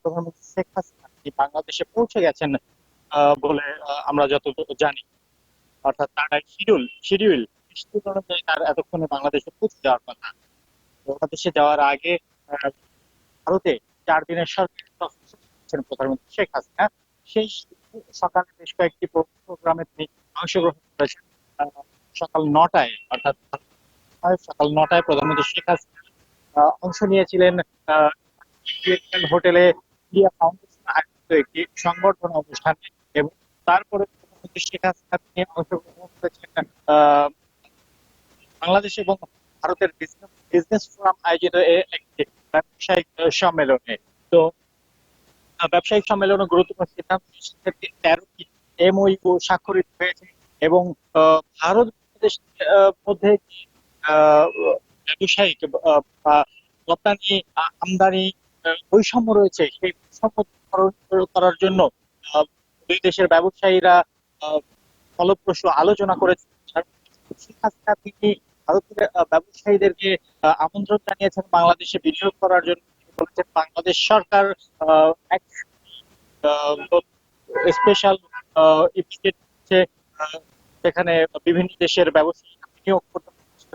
প্রধানমন্ত্রী শেখ হাসিনা বাংলাদেশে পৌঁছে গেছেন বলে আমরা যতটুকু জানি। অর্থাৎ তার এক শিডিউল শিডিউল শিডিউল অনুযায়ী তার এতক্ষণে বাংলাদেশে পৌঁছে যাওয়ার কথা। বাংলাদেশে যাওয়ার আগে ভারতে চার দিনের সরকারি প্রধানমন্ত্রী শেখ হাসিনা। সেই সকালে বেশ কয়েকটি প্রোগ্রামে তিনি অংশগ্রহণ করেছেন। সকাল নটায়, অর্থাৎ সকাল নটায় প্রধানমন্ত্রী শেখ হাসিনা অংশ নিয়েছিলেন হোটেলে একটি অনুষ্ঠানে এবং তারপরে শেখ হাসিনা তিনি অংশগ্রহণ করেছেন বাংলাদেশ এবং ভারতের বিজনেস ফোরাম আয়োজিত একটি ব্যবসায়িক সম্মেলনে। তো ব্যবসায়িক গুরুত্বপূর্ণ সিদ্ধান্ত তেরোটি স্বাক্ষরিত হয়েছে এবং ভারত মধ্যে ব্যবসায়িক রপ্তানি আমদানি বৈষম্য রয়েছে সেই বৈষম্য করার জন্য দুই দেশের ব্যবসায়ীরা ফলপ্রসূ আলোচনা করেছে শেখ তিনি ভারতের ব্যবসায়ীদেরকে আমন্ত্রণ জানিয়েছেন বাংলাদেশে বিনিয়োগ করার জন্য। বলেছেন বাংলাদেশ সরকার এক স্পেশাল আহ, সেখানে বিভিন্ন দেশের ব্যবসায়ী বিনিয়োগ করতে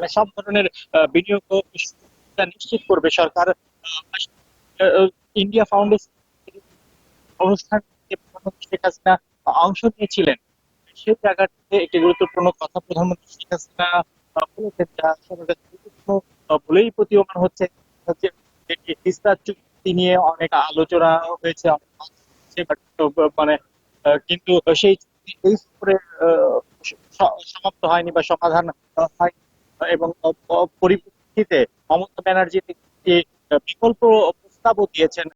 সব ধরনের বিনিয়োগ নিশ্চিত করবে সরকার। ইন্ডিয়া ফাউন্ডেশন অনুষ্ঠান শেখ হাসিনা অংশ নিয়েছিলেন। সেই জায়গাটিতে একটি গুরুত্বপূর্ণ কথা প্রধানমন্ত্রী শেখ হাসিনা বলেছেন যা সবার গুরুত্বপূর্ণ বলেই প্রতীয়মান হচ্ছে। তিস্তা চুক্তি নিয়ে অনেক আলোচনা হয়েছে মানে কিন্তু সেই এই সফরে সমাপ্ত হয়নি বা সমাধান হয়নি। এবং পরিপ্রেক্ষিতে মমতা ব্যানার্জি বিকল্প প্রস্তাবও দিয়েছেন।